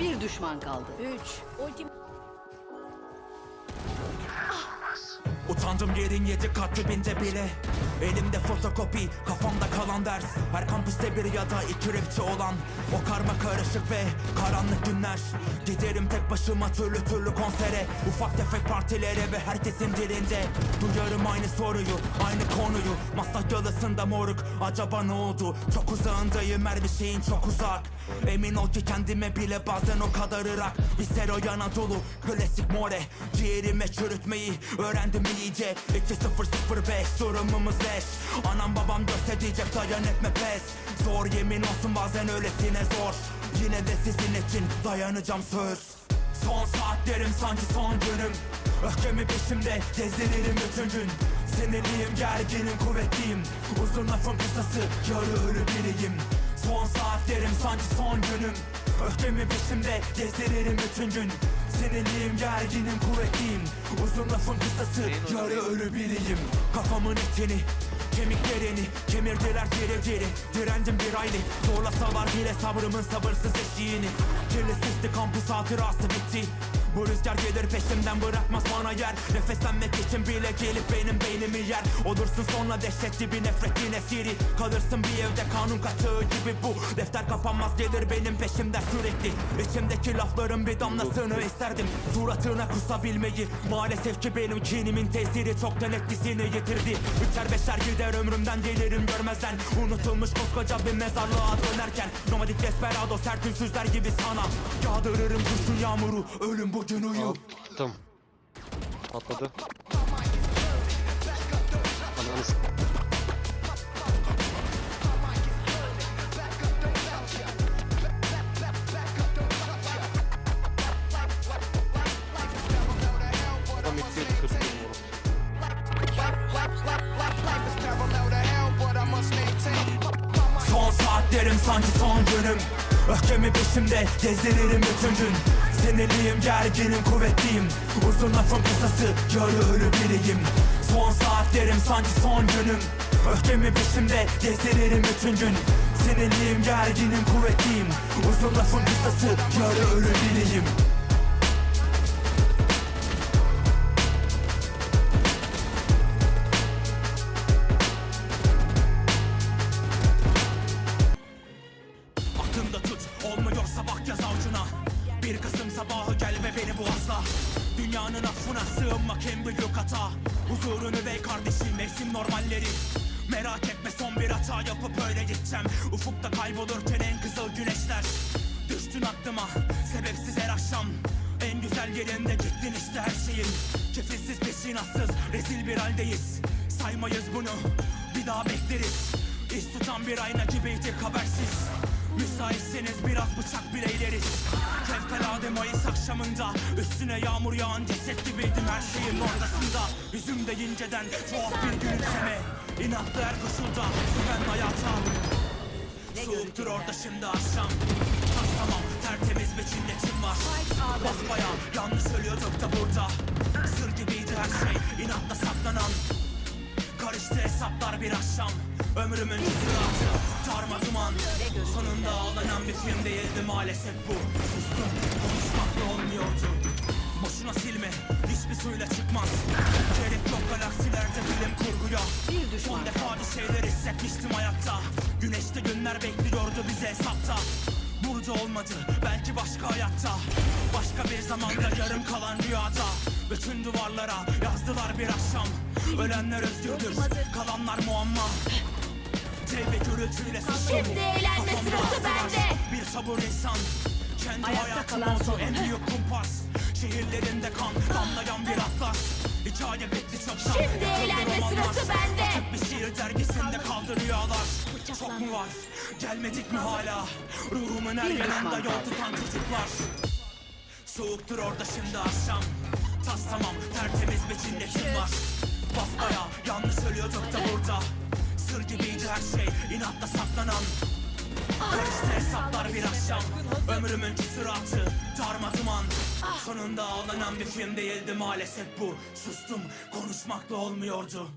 Bir düşman kaldı. Üç. Ultim. Utandım yerin yedi kat dibinde bile. Elimde fotokopi kafamda kalan ders. Her kampüste bir ya da iki rapçi olan. O karma karışık ve karanlık günler. Giderim tek başıma türlü türlü konsere. Ufak tefek partilere ve herkesin dilinde. Duyarım aynı soruyu aynı konuyu. Maslak yalısında moruk. Acaba ne oldu? Çok uzağındayım her bir şeyin çok uzak Emin ol ki kendime bile bazen o kadar ırak. Viscero Anadolu klasik more. Ciğerime çürütmeyi öğrendim iyice. 2005 durumumuz leş Anam babam görse diyecek dayan etme pes. Zor yemin olsun bazen öylesine zor. Yine de sizin için dayanacağım söz. Son saatlerim sanki son günüm. Öfkemi peşimde gezdiririm bütün gün. Sinirliyim gerginim kuvvetliyim. Uzun lafın kısası yarı ölü biriyim Son saatlerim sanki son günüm. Öfkemi peşimde gezdiririm bütün gün. Sinirliyim gerginim kuvvetliyim. Uzun lafın kısası yarı ölü biriyim. Kafamın etini Kemiklerini kemirdiler geri geri. Direndim bir aylık Zorlasalar bile sabrımın sabırsız eşiğini. Kirli sisli kampüs hatırası bitti bu rüzgar gelir peşimden bırakmaz bana yer. Nefeslenmek için bile gelip benim beynimi yer. Olursun sonra dehşetli bir nefretin esiri Kalırsın bir evde kanun kaçağı gibi bu. Defter kapanmaz gelir benim peşimden sürekli. İçimdeki lafların bir damlasını isterdim. Suratına kusabilmeyi. Maalesef ki benim kinimin tesiri çoktan etkisini yitirdi. Üçer beşer gider ömrümden gelirim görmezden. Unutulmuş koskoca bir mezarlığa dönerken. Nomadik desperado sert gibi sana. Yağdırırım kurşun yağmuru ölüm bugün uyu Attım. Patladı. Ananı s- Adam bin. Son saatlerim sanki son günüm Öfkemi peşimde gezdiririm bütün gün Sinirliyim gerginim kuvvetliyim. Uzun lafın kısası yarı ölü biriyim. Son saatlerim sanki son günüm. Öfkemi peşimde gezdiririm bütün gün. Sinirliyim gerginim kuvvetliyim. Uzun lafın kısası yarı ölü biriyim Bir Kasım sabahı gelme beni bu asla. Dünyanın affına sığınmak en büyük hata. Huzurunu ve kardeşim mevsim normalleri. Merak etme son bir hata yapıp öyle gideceğim. Ufukta kaybolurken en kızıl güneşler. Düştün aklıma sebepsiz her akşam. En güzel yerinde gittin işte her şeyin. Kefilsiz peşinatsız rezil bir haldeyiz. Saymayız bunu bir daha bekleriz. İş tutan bir ayna gibiydik habersiz Müsaitseniz biraz bıçak bileyleriz Fevkalade Mayıs akşamında Üstüne yağmur yağan ceset gibiydim her şeyin ortasında. Yüzümde inceden tuhaf bir gülümseme. İnatlı her koşulda güven hayata Soğuktur orada şimdi akşam. Tamam tertemiz bir çilletim var. Basbaya yanlış ölüyorduk da burada. Sır gibiydi her şey inatla saklanan. Karıştı hesaplar bir akşam Ömrümün sıratı Darma duman. Sonunda ağlanan bir film değildi maalesef bu. Sustum konuşmakla olmuyordu. Boşuna silme hiçbir suyla çıkmaz. Gerek yok galaksilerde bilim kurguya. Bir düşman Son defa bir şeyler hissetmiştim hayatta. Güneşte günler bekliyordu bize hesapta. Burada olmadı belki başka hayatta. Başka bir zamanda yarım kalan rüyada. Bütün duvarlara yazdılar bir akşam. Ölenler özgürdür kalanlar muamma Dev ve gürültüyle sustum Şimdi eğlenme sırası bende. Bir sabır insan. Kendi Ayakta hayatım kalan oldu en büyük kumpas. Şehirlerinde kan damlayan bir atlas. Hikaye bitti çoktan. Şimdi eğlenme sırası bende. Açık bir şiir dergisinde kaldı. rüyalar Çok mu var? Gelmedik mi hala? Ruhumun her yanında yol tutan çocuklar. Soğuktur orada şimdi akşam. Tas tamam tertemiz bir cinnetim var? Basbaya gibiydi her şey inatla saklanan. Karıştı hesaplar bir akşam. Ömrümün küsuratı darma duman. Sonunda ağlanan bir film değildi maalesef bu. Sustum konuşmakla olmuyordu